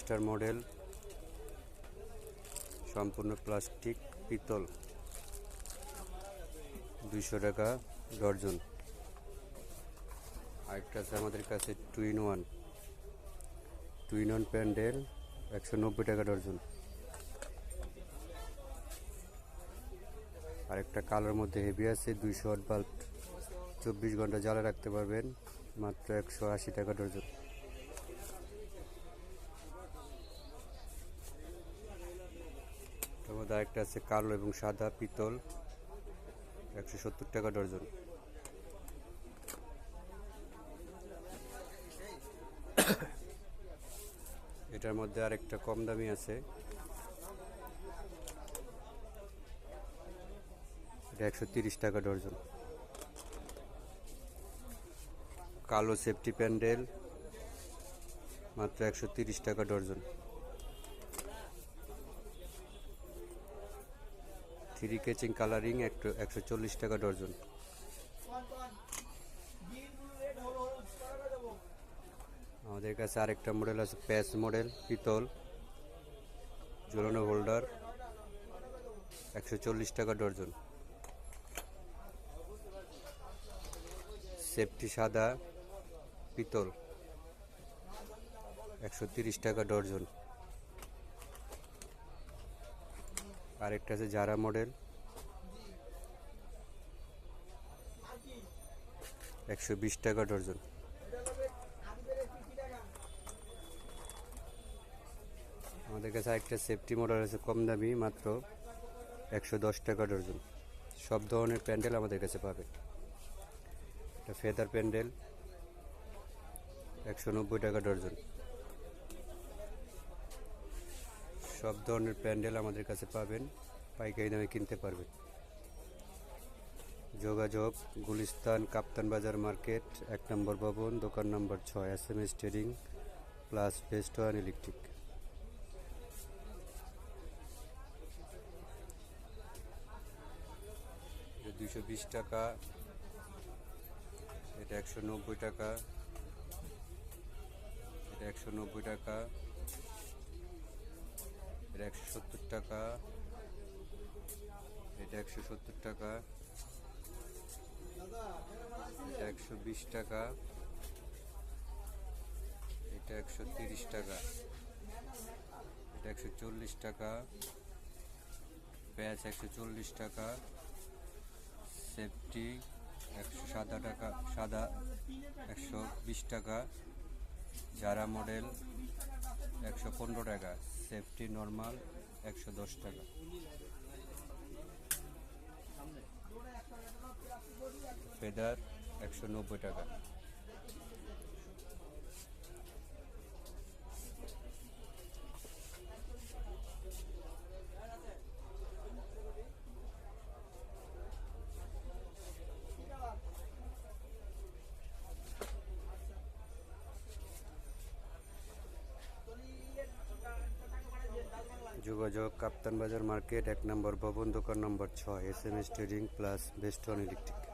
Star model. সম্পূর্ণ plastic, পিতল। দুইশো টাকা ডর্জন। আরেকটা আছে আমাদের কাছে two in one two in one pandal, একশো নব্বই টাকা ডর্জন। আরেকটা কালোর মধ্যে হেভি আছে, দুইশো ওয়াট বাল্ব চব্বিশ ঘণ্টা জ্বালা রাখতে পারবেন, মাত্র একশো আশি টাকা ডর্জন তার মধ্যে আরেকটা আছে কালো এবং সাদা পিতল, একশো সত্তর টাকা ডর্জন এটার মধ্যে আরেকটা কম দামি আছে। এটা একশো তিরিশ টাকা ডর্জন কালো সেফটি প্যান্ডেল, মাত্র একশো টাকা ডর্জন থ্রি কেচিং কালারিং একটু একশো চল্লিশ টাকা ডর্জন আমাদের কাছে আরেকটা মডেল আছে, প্যাচ মডেল, পিতল, ঝুলানো হোল্ডার, একশো চল্লিশ টাকা ডর্জন সেফটি সাদা, পিতল, একশো তিরিশ টাকা ডর্জন আরেকটা আছে জারা মডেল একশো বিশ টাকা ডর্জন আমাদের কাছে একটা সেফটি মডেল আছে, কম দামি, মাত্র একশো দশ টাকা ডর্জন সব ধরনের প্যান্ডেল আমাদের কাছে পাবে। একটা ফেদার প্যান্ডেল, একশো নব্বই টাকা ডর্জন সব ধরনের প্যান্ডেল আমাদের কাছে পাবেন, পাইকারি দামে কিনতে পারবেন। যোগাযোগ, গুলিস্তান, কাপ্তান বাজার মার্কেট, এক নম্বর ভবন, দোকান নম্বর ছয়, S M S trading, plus best one electric. দুইশো বিশ টাকা, এটা একশো নব্বই টাকা, এটা একশো নব্বই টাকা এটা একশো সত্তর টাকা। এটা একশো সত্তর টাকা। এটা একশো বিশ টাকা। এটা একশো তিরিশ টাকা। এটা একশো চল্লিশ টাকা। পেঁয়াজ একশো চল্লিশ টাকা। সেফটি একশো সাদা টাকা, সাদা একশো বিশ টাকা। যারা মডেল একশো পনেরো টাকা। সেফটি নর্মাল একশো দশ টাকা। ফেদার একশো নব্বই টাকা। যোগাযোগ, কাপ্তান বাজার মার্কেট, এক নম্বর ভবন, দোকান নম্বর ছয় S M S trading plus বেস্টন electric